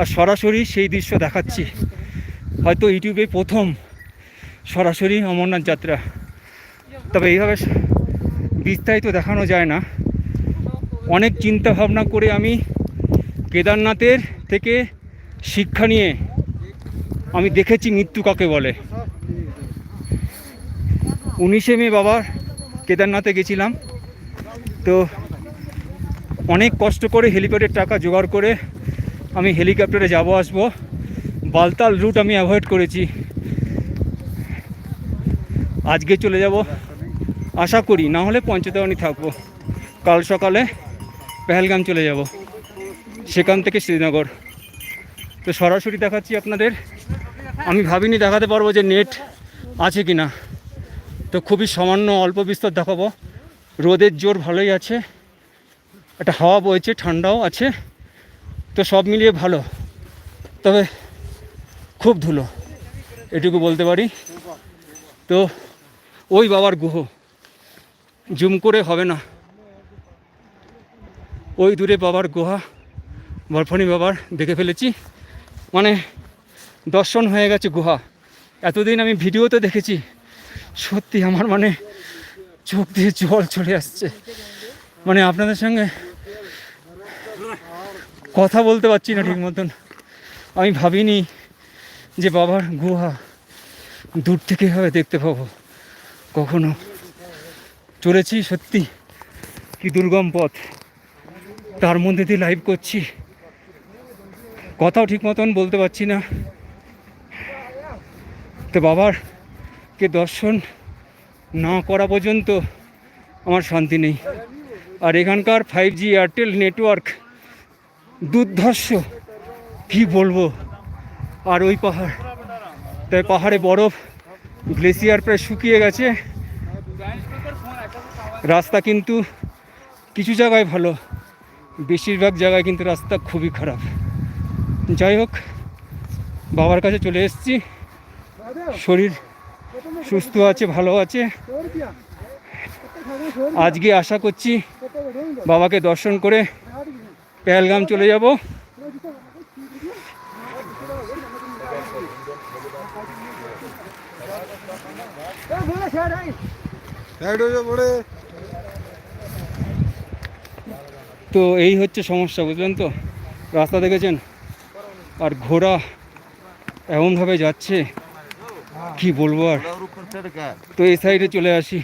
আর সরাসরি সেই দৃশ্য দেখাচ্ছি। হয়তো ইউটিউবে প্রথম সরাসরি অমরনাথ যাত্রা। তবে এইভাবে বিস্তারিত দেখানো যায় না। অনেক চিন্তা ভাবনা করে আমি কেদারনাথের থেকে শিক্ষা নিয়ে আমি দেখেছি মৃত্যু কাকে বলে। উনিশে মে বাবার কেদারনাথে গেছিলাম। তো অনেক কষ্ট করে হেলিপ্যাডের টাকা জোগাড় করে আমি হেলিকপ্টারে যাব, আসব। বালতাল রুট আমি অ্যাভয়েড করেছি। আজকে চলে যাব। আশা করি, না হলে পঞ্চদাওয়ানি থাকব। কাল সকালে পেহেলগাম চলে যাব। সেখান থেকে শ্রীনগর। তো সরাসরি দেখাচ্ছি আপনাদের। আমি ভাবিনি দেখাতে পারব যে নেট আছে কি না তো খুবই সামান্য অল্প বিস্তর দেখাবো। রোদের জোর ভালোই আছে। একটা হাওয়া বইছে, ঠান্ডাও আছে। তো সব মিলিয়ে ভালো। তবে খুব ধুলো, এটুকু বলতে পারি। তো ওই বাবার গুহ, জুম করে হবে না। ওই দূরে বাবার গুহা বরফনি বাবার দেখে ফেলেছি। মানে দর্শন হয়ে গেছে গুহা। এতদিন আমি ভিডিওতে দেখেছি, সত্যি আমার মানে চোখ দিয়ে জল চলে আসছে। মানে আপনাদের সঙ্গে কথা বলতে পারছি না ঠিক মতন। আমি ভাবিনি যে বাবার গুহা দূর থেকে এভাবে দেখতে পাবো। কখনো। চলেছি সত্যি। কি দুর্গম পথ। তার মধ্যে দিয়ে লাইভ করছি। কথাও ঠিক মতন বলতে পারছি না। তো বাবার কে দর্শন না করা পর্যন্ত আমার শান্তি নেই। আর এখানকার ফাইভ জি এয়ারটেল নেটওয়ার্ক দুর্ধর্ষ। কি বলব? আর ওই পাহাড়। তাই পাহাড়ে বরফ গ্লেসিয়ার প্রায় শুকিয়ে গেছে। রাস্তা কিন্তু কিছু জায়গায় ভালো। বেশিরভাগ জায়গায় কিন্তু রাস্তা খুবই খারাপ। যাই হোক, বাবার কাছে চলে এসেছি। শরীর সুস্থ আছে, ভালো আছে। আজকে আশা করছি বাবাকে দর্শন করে পেহেলগাম চলে যাব। তো এই হচ্ছে সমস্যা, বুঝলেন তো? রাস্তা দেখেছেন? আর ঘোড়া এমনভাবে যাচ্ছে, কি বলব আর? তো এই সাইডে চলে আসি।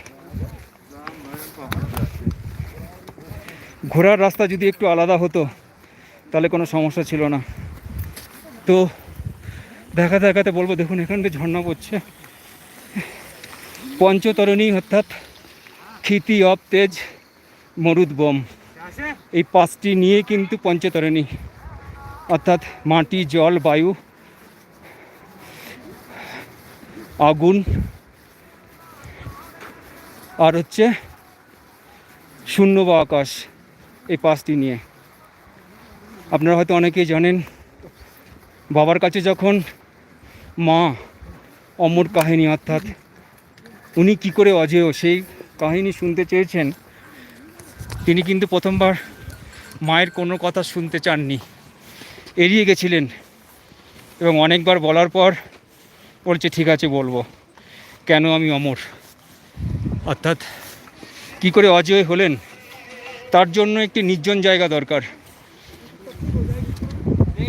ঘোড়ার রাস্তা যদি একটু আলাদা হতো, তাহলে কোনো সমস্যা ছিল না। তো দেখাতে দেখাতে বলব, দেখুন এখান থেকে ঝর্ণা পড়ছে। পঞ্চতরণী অর্থাৎ ক্ষিতি অপ তেজ মরুদ বোম। এই পাঁচটি নিয়ে কিন্তু পঞ্চতরণী, অর্থাৎ মাটি, জল, বায়ু, আগুন, আর হচ্ছে শূন্য বা আকাশ। এই পাঁচটি নিয়ে। আপনারা হয়তো অনেকেই জানেন, বাবার কাছে যখন মা অমর কাহিনী অর্থাৎ উনি কি করে অজেয় সেই কাহিনী শুনতে চেয়েছেন, তিনি কিন্তু প্রথমবার মায়ের কোনো কথা শুনতে চাননি। এড়িয়ে গেছিলেন এবং অনেকবার বলার পর বলছে, ঠিক আছে, বলব। কেন আমি অমর? অর্থাৎ, কি করে অজয় হলেন? তার জন্য একটি নির্জন জায়গা দরকার।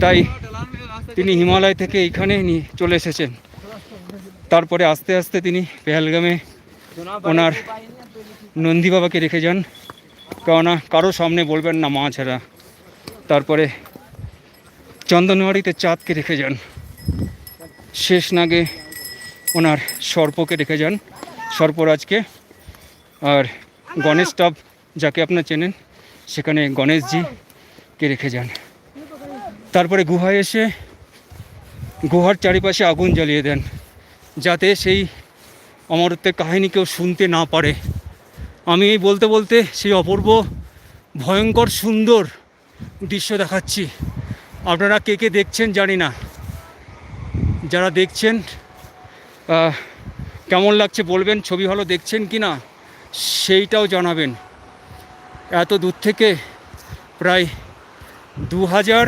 তাই তিনি হিমালয় থেকে এইখানে নিয়ে চলে এসেছেন। তারপরে আস্তে আস্তে তিনি পেহেলগামে ওনার নন্দী বাবাকে রেখে যান। কেননা কারও সামনে বলবেন না, মা ছাড়া। তারপরে চন্দনবাড়িতে চাঁদকে রেখে যান। শেষ নাগে ওনার সর্পকে রেখে যান। সর্পরাজকে আর গণেশ টপ যাকে আপনার চেনেন, সেখানে গণেশজিকে রেখে যান। তারপরে গুহায় এসে গুহার চারিপাশে আগুন জ্বালিয়ে দেন, যাতে সেই অমরত্বের কাহিনী কেউ শুনতে না পারে। আমি এই বলতে বলতে সেই অপূর্ব, ভয়ঙ্কর, সুন্দর দৃশ্য দেখাচ্ছি। আপনারা কে কে দেখছেন জানি না। যারা দেখছেন কেমন লাগছে বলবেন, ছবি ভালো দেখছেন কি না সেইটাও জানাবেন। এত দূর থেকে প্রায় দু হাজার